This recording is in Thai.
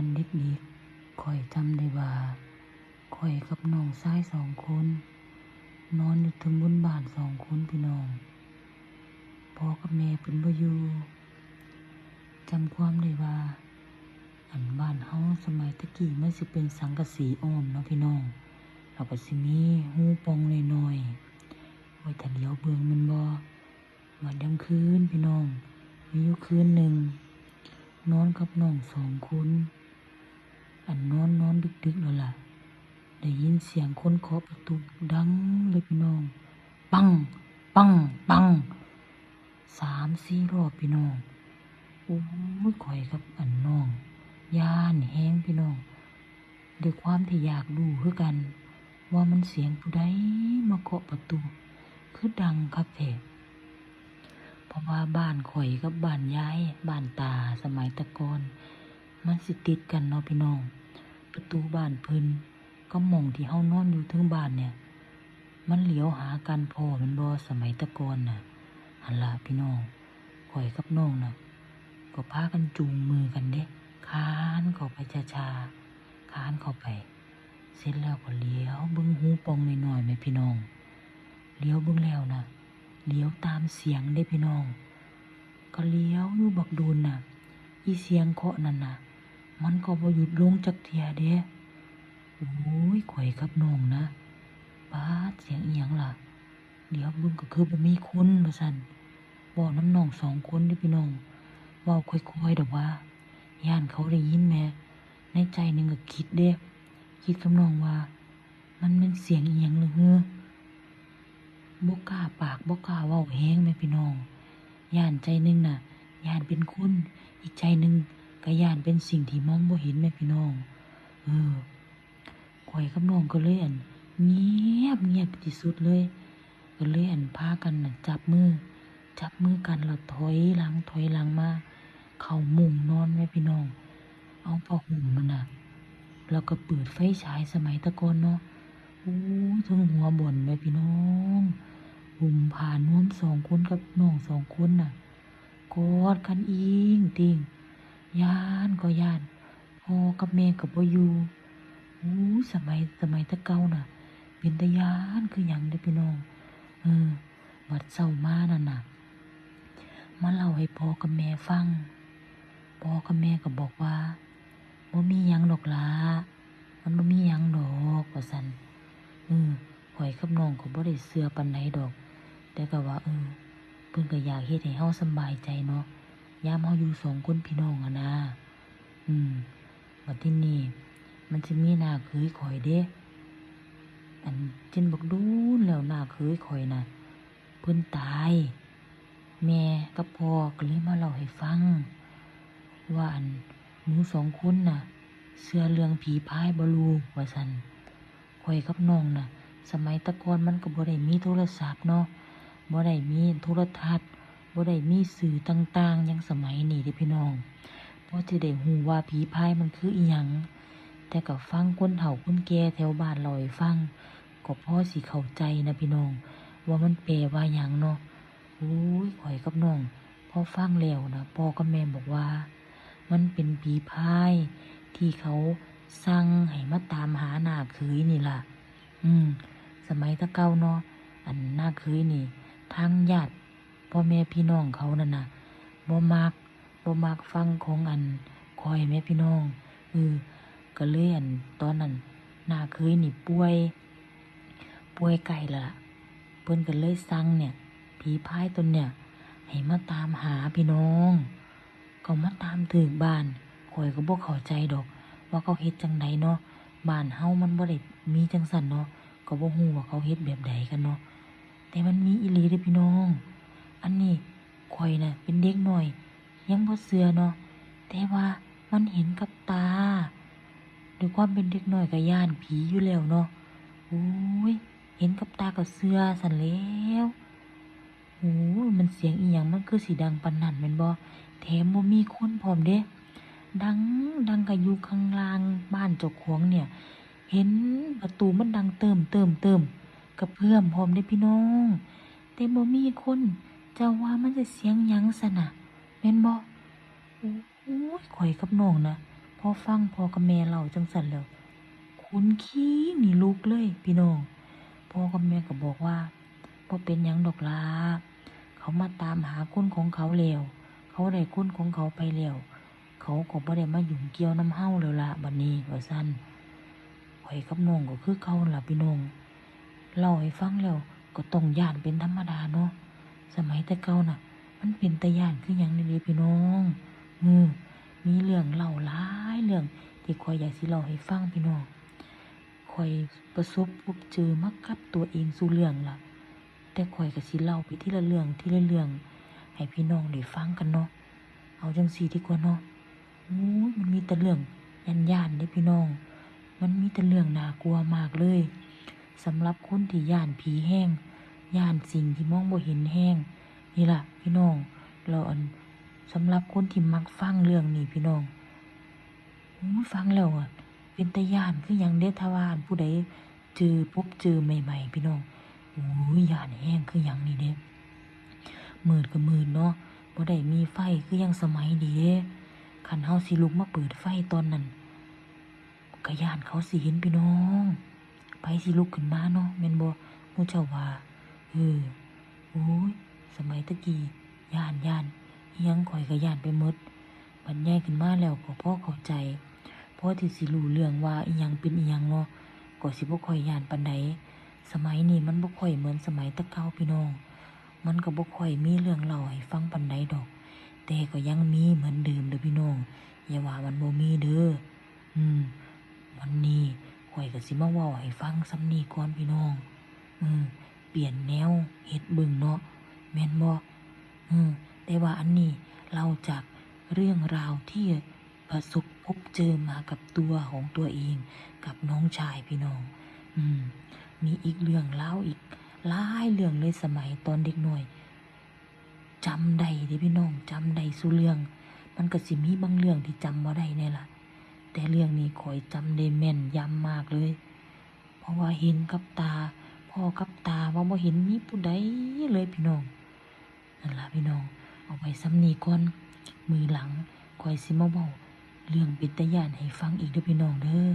อนเด็กๆข่อยจำได้ว่าข่อยกับน้องชายสองคน นอนอยู่ถึงบนบ้านสองคนพี่น้องพ่อกับแม่เป็นบ่อยู่จำความได้ว่า อันบ้านเฮาสมัยตะกี้มันสิเป็นสังกะสีอ้อมเนาะพี่น้องแล้วก็สิมีหูปองหน้อยๆไว้ถ้าเลี้ยวเบิ่งมันบ่วันยามคืนพี่น้อง มีอยู่คืนหนึ่งนอนกับน้องสองคน อันนอนนอนดึกๆแล้วล่ะ ได้ยินเสียงคนเคาะประตูดังเลยพี่น้อง ปัง ปัง ปัง สามสี่รอบพี่น้อง โอ้ยข่อยกับอันน้อง ย่านแห้งพี่น้องด้วยความที่อยากดูคือกัน ว่ามันเสียงผู้ใดมาเคาะประตู คือดังครับแท้เพราะว่าบ้านข่อยกับบ้านยาย บ้านตาสมัยตะกอนมันสิติดกันเนาะพี่น้อง ประตูบ้านเพิ่นก็มองที่เฮานอนอยู่ถึงบ้านเนี่ย มันเหลียวหากันพอมันบ่สมัยตะกอนน่ะหันล่ะพี่น้องข่อยกับน้องน่ะ ก็พากันจูงมือกันเด้คานเข้าไปช้าๆคานเข้าไป เสร็จแล้วก็เลี้ยวเบิ่งหูปองหน่อยๆแม่พี่น้องเลี้ยวเบิ่งแล้วน่ะเลี้ยวตามเสียงเด้พี่น้อง ก็เลี้ยวอยู่บักดูนน่ะ อีเสียงเคาะนั่นน่ะ มันก็บ่หยุดลงจักเทียเด้โอ้ยข่อยกับน้องนะปาเสียงเอียงล่ะ เดี๋ยวบิ่งก็คือบ่มีคนว่าซั่นบ่น้ำน้องสองคนด้พี่น้องว้าค่อยๆดอกว่า ย่านเขาได้ยินแหม่ในใจหนึงก็คิดเด้คิดกับน้องว่า มันเป็นเสียงเอียงหรือเฮ้อบ่กล้าปากบ่กล้าว้าแฮงแม่พี่น้องย่านใจหนึงน่ะย่านเป็นคนอีกใจหนึง ก็ย่านเป็นสิ่งที่มองบ่เห็นแม่พี่น้อง เออข่อยกับน้องก็เลยอันเงียบเงียบที่สุดเลย ก็เลยอันพากันจับมือ จับมือกันแล้วถอยหลังถอยหลังมา เข้ามุงนอนแม่พี่น้อง เอาผ้าห่มมันน่ะแล้วก็เปิดไฟฉายสมัยตะกอนเนาะโอ้ยถึงหัวบ่นแม่พี่น้องหุ่มผ่านน้วมสองคนกับน้องสองคนน่ะกอดกันอิงติง ย่านก็ย่านพอกับแม่กับบ่อยู่อู้สมัยสมัยตะเก่าน่ะ เป็นตาย่านคือหยังเด้อพี่น้องเออบัดเศร้ามานั่นน่ะมาเล่าให้พ่อกับแม่ฟังพ่อกับแม่ก็บอกว่าบ่มีหยังดอกล่ะมันบ่มีหยังดอกว่าซั่นเออข่อยกับน้องก็บ่ได้เชื่อปานใดดอก แต่ก็ว่าเออเพิ่นก็อยากเฮ็ดให้เฮาสบายใจเนาะ ยามเฮาอยู่สองคนพี่น้องอะนะ อืมวันที่นี่มันจะมีหน้าเคยข่อยเด้อันจินบอกดูแล้วหน้าเคยข่อยน่ะ เพิ่นตาย แม่กับพ่อก็เลยมาเล่าให้ฟัง ว่าอันหนูสองคนน่ะเชื่อเรื่องผีพายบลูว่าซั่นข่อยกับน้องน่ะ สมัยตะกอนมันก็บ่ได้มีโทรศัพท์เนาะบ่ได้มีโทรทัศน์ บ่ได้มีสื่อต่างๆยังสมัยนี้เด้พี่น้องเพราะจะได้ฮู้ว่าผีพายมันคืออีหยัง แต่ก็ฟังคนเฒ่าคนแก่แถวบ้านล่าให้ฟัง ก็พอสิเข้าใจนะพี่น้อง ว่ามันแปลว่าหยังเนาะโอ้ยข่อยกับน้องพอฟังแล้วนะพ่อกับแม่บอกว่า มันเป็นผีพายที่เขาสั่งให้มาตามหาหน้าเคยนี่ล่ะ อืม สมัยตะเก่าเนาะ อันหน้าเคยนี่ ทางญาติ พ่อแม่พี่น้องเขานั่นน่ะบ่มักบ่มักฟังของอันคอยแม่พี่น้องเออก็เลยอันตอนนั้นนาเคยนี่ป่วย ป่วยไกลละเพิ่นก็เลยสั่งเนี่ยผีพายตนเนี่ย ให้มาตามหาพี่น้องก็มาตามถึงบ้านคอยก็บ่เข้าใจดอก ว่าเขาเฮ็ดจังไดเนาะบ้านเฮามันบ่ได้มีจังซั่นเนาะก็บ่ฮู้ว่าเขาเฮ็ดแบบใดกันเนาะแต่มันมีอีหลีเด้อพี่น้อง อันนี้ข่อยน่ะเป็นเด็กหน่อย ยังบ่เชื่อเนาะแต่ว่ามันเห็นกับตาด้วยความเป็นเด็กหน่อยก็ย่านผีอยู่แล้วเนาะโอ้ยเห็นกับตาก็เชื่อสันแล้วโอ้ยมันเสียงอีหยังมันคือสีดังปนนันแม่นบ่แถมบ่มีคนพร้อมเด้ ดังดังก็อยู่ข้างล่างบ้านเจ้าของเนี่ย เห็นประตูมันดังเติมเติมเติมกับเพื่อมพร้อมได้พี่น้อง แต่บ่มีคน จะว่ามันจะเสียงยังสนะแม่นบ่โอ้ยข่อยกับน้องนะพอฟังพ่อกับแม่เล่าจังสันแล้วคุณขี้นี่ลุกเลยพี่น้องพ่อกับแม่ก็บอกว่าพ่เป็นยังดอกลาเขามาตามหาคุณของเขาแล้วเขาได้คุณของเขาไปแล้วเขาก็บ่ได้มาหยุ่งเกี่ยวน้ำเฮาแล้วละบัดนี้ว่าซั่นข่อยกับน้องก็คือเขาล่ะพี่น้องเล่าให้ฟังแล้วก็ต้องย่านเป็นธรรมดาเนาะ สมัยแต่เก่าน่ะ มันเป็นตะย่านคือหยังนี่เด้พี่น้องอืมมีเรื่องเล่าหลายเรื่องที่ข่อยอยากสิเล่าให้ฟังพี่น้องข่อยประสบพบเจอมากับตัวเองสู่เรื่องล่ะ แต่ข่อยก็สิเล่าไปทีละเรื่องทีละเรื่อง ให้พี่น้องได้ฟังกันเนาะเอาจังสีดีกว่าเนาะโอ้ยมันมีแต่เรื่องยันยานๆเด้พี่น้อง มันมีแต่เรื่องน่ากลัวมากเลยสำหรับคนที่ย่านผีแห้ง ย่านสิ่งที่มองบ่เห็นแห้งนี่ล่ะ พี่น้องเราอันสำหรับคนที่มักฟังเรื่องนี้พี่น้องฟังแล้วอะเป็นตาย่านคือยังเดทาวานผู้ใดเจอพบเจอใหม่ ๆ พี่น้องโอ้ยย่านแห้งคือยังนี่เด้มืดก็มืดเนาะบ่ได้มีไฟคือยังสมัยนี้เด้คันเฮาสิลุกมาเปิดไฟตอนนั้นก็ย่านเขาสิเห็นพี่น้องไปสิลุกขึ้นมาเนาะแม่นบ่มูเจ้าว่า เออโอ้ย สมัยตะกี้ย่านย่านยังข่อยก็ย่านไปหมดบัดใหญ่ขึ้นมาแล้วก็พ่อเข้าใจพ่อที่สิรู้เรื่องว่าอิหยังเป็นอิหยังเนาะก็สิบ่ค่อยย่านปานใดสมัยนี้มันบ่ค่อยเหมือนสมัยตะเก่าพี่น้อง มันก็บ่ค่อยมีเรื่องเล่าให้ฟังปานใดดอก แต่ก็ยังมีเหมือนเดิมเด้อพี่น้อง อย่าว่ามันบ่มีเด้อ อืม วันนี้ข่อยก็สิมาเว้าให้ฟังซ้ำนี้ก่อนพี่น้อง เปลี่ยนแนวเฮ็ดบิ่งเนาะแม่นบ่อืมแต่ว่าอันนี้เราจากเรื่องราวที่ประสบพบเจอมากับตัวของตัวเองกับน้องชายพี่น้อง อืม มีอีกเรื่องเล่าอีกหลายเรื่องเลยสมัยตอนเด็กหน่อยจำได้เด้พี่น้องจำได้สู่เรื่อง มันก็สิมีบางเรื่องที่จำบ่ได้แน่ล่ะ แต่เรื่องนี้ข่อยจำได้แม่นยำมากเลย เพราะว่าเห็นกับตา พ่อกับตาว่าบ่เห็นมีผู้ใดเลยพี่น้องนั่นล่ะพี่น้อง เอาไว้ซ้ำนี้ก่อนมือหลังคอยสิมาเว้าเรื่องปิตยานให้ฟังอีกเด้อพี่น้องเด้อ